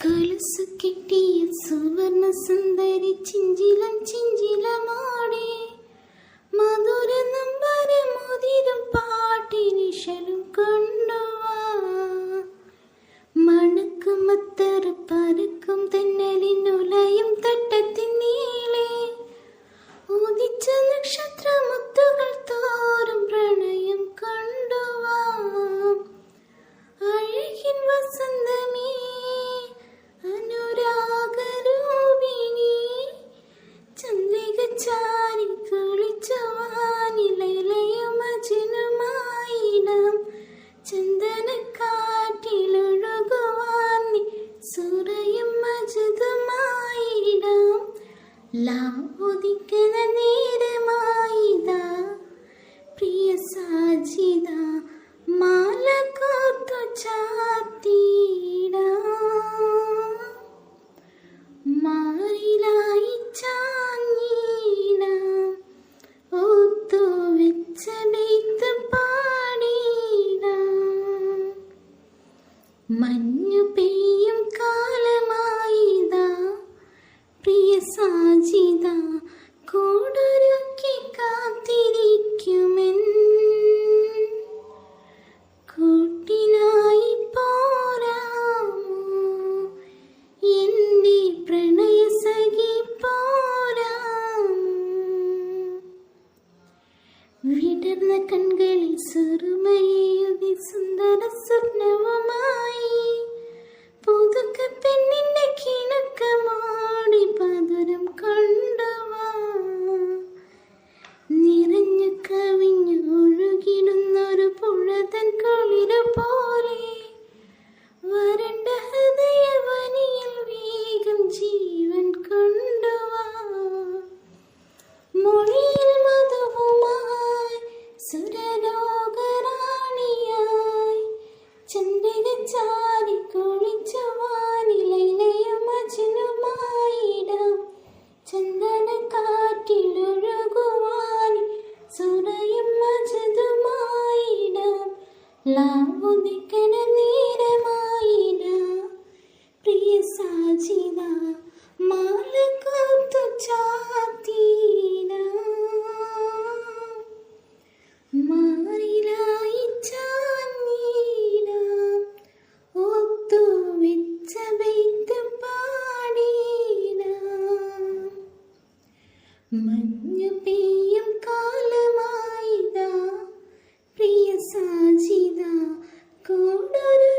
കൊലുസു കിട്ടിയ സുവർണ സുന്ദരി ചിഞ്ചിലം ചിഞ്ചിലമോടെ മഞ്ഞു പെയ്യും കാലമായിതാ പ്രിയ സാജിത കൂടൊരുക്കി കാത്തിരിക്കുമെൻ. കൂട്ടിനായി പോരാമോ? എന്റെ പ്രണയസഖി പോരാമോ? വിടർന്ന കൺകളിൽ സുറുമയെ സുന്ദര സ്വപ്നവുമായി പോലെ വരണ്ട ഹൃദയവനിയിൽ വേഗം ജീവൻ കൊണ്ടുവാ. മൊഴിയിൽ മധുവുമായി സുരലോകറാണിയായി ലാവുദിക്കന നേരമായിടാം പ്രിയ സാജിത മാല കൂടൊരുക്കി